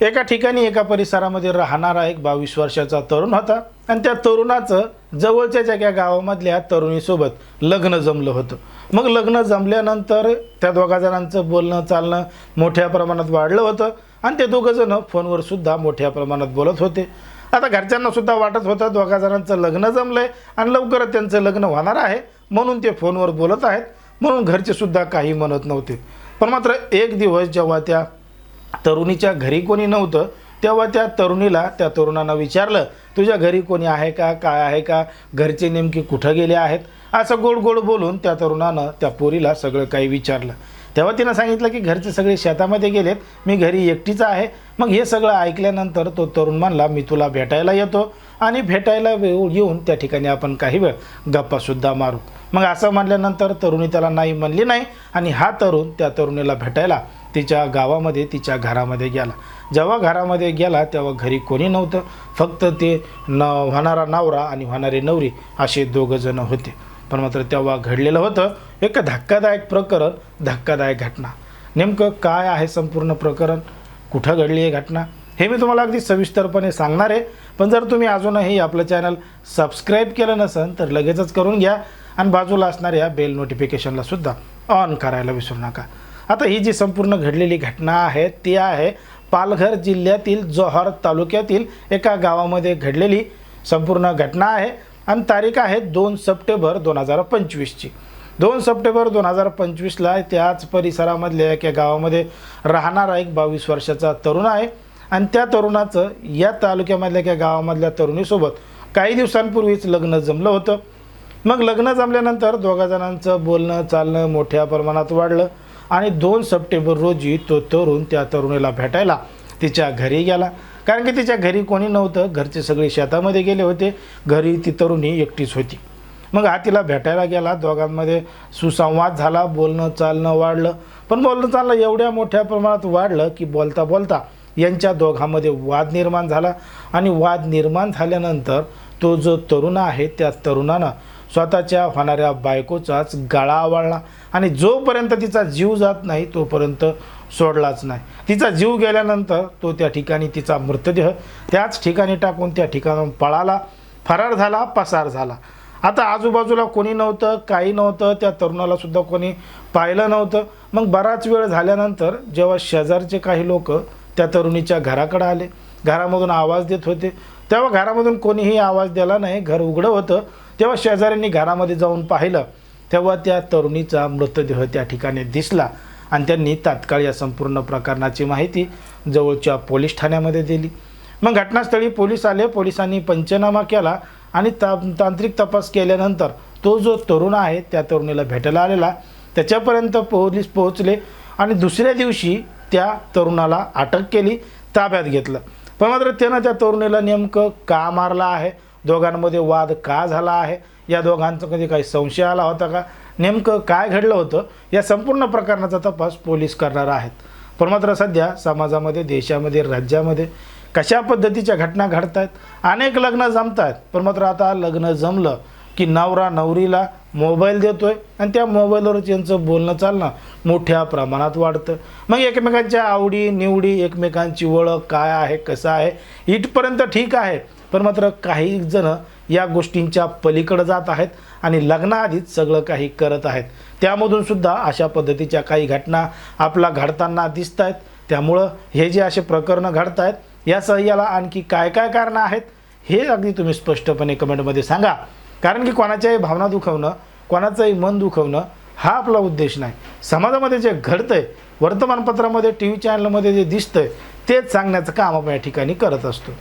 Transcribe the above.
एका ठिकाणी एका परिसरामध्ये राहणारा एक बावीस वर्षाचा तरुण होता. आणि त्या तरुणाचं जवळच्याच एका गावामधल्या तरुणीसोबत लग्न जमलं होतं. मग लग्न जमल्यानंतर त्या दोघा जणांचं बोलणं चालणं मोठ्या प्रमाणात वाढलं होतं. आणि ते दोघं जण फोनवर सुद्धा मोठ्या प्रमाणात बोलत होते. आता घरच्यांना सुद्धा वाटत होतं दोघा जणांचं लग्न आहे आणि लवकरच त्यांचं लग्न होणार आहे म्हणून ते फोनवर बोलत आहेत. म्हणून घरचे सुद्धा काही म्हणत नव्हते. पण मात्र एक दिवस जेव्हा त्या तरुणीच्या घरी कोणी नव्हतं तेव्हा त्या तरुणीला त्या तरुणानं विचारलं तुझ्या घरी कोणी आहे का? काय आहे का? घरचे नेमके कुठं गेले आहेत? असं गोड गोड बोलून त्या तरुणानं त्या पोरीला सगळं काही विचारलं. तेव्हा तिनं सांगितलं की घरचे सगळे शेतामध्ये गेलेत मी घरी एकटीच आहे. मग हे सगळं ऐकल्यानंतर तो तरुण म्हणला मी तुला भेटायला येतो आणि भेटायला वेळ येऊन त्या ठिकाणी आपण काही वेळ गप्पासुद्धा मारू. मग असं म्हणल्यानंतर तरुणी त्याला नाही म्हणली नाही आणि हा तरुण त्या तरुणीला भेटायला तिच्या गावामध्ये तिच्या घरामध्ये गेला. जेव्हा घरामध्ये गेला तेव्हा घरी कोणी नव्हतं. फक्त ते न होणारा नवरा आणि होणारी नवरी असे दोघंजणं होते. पण मात्र तेव्हा घडलेलं होतं एक धक्कादायक प्रकरण धक्कादायक घटना. नेमकं काय आहे संपूर्ण प्रकरण? कुठं घडली आहे घटना? हे मी तुम्हाला अगदी सविस्तरपणे सांगणार आहे. पण जर तुम्ही अजूनही आपलं चॅनल सबस्क्राईब केलं नसेल तर लगेचच करून घ्या. आणि बाजूला असणाऱ्या बेल नोटिफिकेशनला सुद्धा ऑन करायला विसरू नका. आता ही जी संपूर्ण घडलेली घटना आहे ती आहे पालघर जिल्ह्यातील जोहार तालुक्यातील एका गावामध्ये घडलेली संपूर्ण घटना आहे आणि तारीख आहे दोन सप्टेंबर दोन हजार पंचवीसची. दोन सप्टेंबर दोन हजार पंचवीसला त्याच परिसरामधल्या एका गावामध्ये राहणारा एक बावीस वर्षाचा तरुण आहे आणि त्या तरुणाचं या तालुक्यामधल्या एका गावामधल्या तरुणीसोबत काही दिवसांपूर्वीच लग्न जमलं होतं. मग लग्न जमल्यानंतर दोघा जणांचं बोलणं चालणं मोठ्या प्रमाणात वाढलं. आणि दोन सप्टेंबर रोजी तो तरुण त्या तरुणीला भेटायला तिच्या घरी गेला. कारण की तिच्या घरी कोणी नव्हतं घरचे सगळे शेतामध्ये गेले होते. घरी ती तरुणी एकटीच होती. मग हा तिला भेटायला गेला. दोघांमध्ये सुसंवाद झाला. बोलणं चालणं वाढलं. पण बोलणं चालणं एवढ्या मोठ्या प्रमाणात वाढलं की बोलता बोलता यांच्या दोघांमध्ये वाद निर्माण झाला. आणि वाद निर्माण झाल्यानंतर तो जो तरुण आहे त्या तरुणानं स्वतःच्या होणाऱ्या बायकोचाच गळा आवळला आणि जोपर्यंत तिचा जीव जात नाही तोपर्यंत सोडलाच नाही. तिचा जीव गेल्यानंतर तो त्या ठिकाणी तिचा मृतदेह त्याच ठिकाणी टाकून त्या ठिकाणाहून पळाला फरार झाला पसार झाला. आता आजूबाजूला कोणी नव्हतं काही नव्हतं त्या तरुणाला सुद्धा कोणी पाहिलं नव्हतं. मग बराच वेळ झाल्यानंतर जेव्हा शेजारचे काही लोक त्या तरुणीच्या घराकडे आले घरामधून आवाज देत होते. तेव्हा घरामधून कोणीही आवाज दिला नाही घर उघडं होतं. तेव्हा शेजाऱ्यांनी घरामध्ये जाऊन पाहिलं तेव्हा त्या तरुणीचा मृतदेह त्या ठिकाणी दिसला आणि त्यांनी तात्काळ या संपूर्ण प्रकरणाची माहिती जवळच्या पोलीस ठाण्यामध्ये दिली. मग घटनास्थळी पोलीस आले पोलिसांनी पंचनामा केला आणि ता तांत्रिक तपास केल्यानंतर तो जो तरुण आहे त्या तरुणीला भेटायला आलेला. त्याच्यापर्यंत पोलीस पोहोचले आणि दुसऱ्या दिवशी त्या तरुणाला अटक केली ताब्यात घेतलं. पण मात्र त्यानं त्या तरुणीला नेमकं का मारला आहे? दोघांमध्ये वाद का झाला आहे? या दोघांचं कधी काही संशय आला होता का? नेमकं काय घडलं होतं? या संपूर्ण प्रकरणाचा तपास पोलीस करणार आहेत. पण मात्र सध्या समाजामध्ये देशामध्ये राज्यामध्ये कशा पद्धतीच्या घटना घडत आहेत अनेक लग्न जमत आहेत पण मात्र आता लग्न जमलं की नवरा नवरीला मोबाईल देतो आहे आणि त्या मोबाईलवरच यांचं बोलणं चालणं मोठ्या प्रमाणात वाढतं. मग एकमेकांच्या आवडी निवडी एकमेकांची ओळख काय आहे कसं आहे इथपर्यंत ठीक आहे. पण मात्र काही जण या गोष्टींच्या पलीकडे जात आहेत आणि लग्नाआधीच सगळं काही करत आहेत. त्यामधून सुद्धा अशा पद्धतीच्या काही घटना आपला घडताना दिसत आहेत. त्यामुळं हे जे असे प्रकरणं घडत आहेत या सह्याला आणखी काय काय कारणं आहेत हे अगदी तुम्ही स्पष्टपणे कमेंटमध्ये सांगा. कारण की कोणाच्याही भावना दुखवणं कोणाचंही मन दुखवणं हा आपला उद्देश नाही. समाजामध्ये जे घडतंय वर्तमानपत्रामध्ये टी व्ही चॅनलमध्ये जे दिसतंय तेच सांगण्याचं काम आपण या ठिकाणी करत असतो.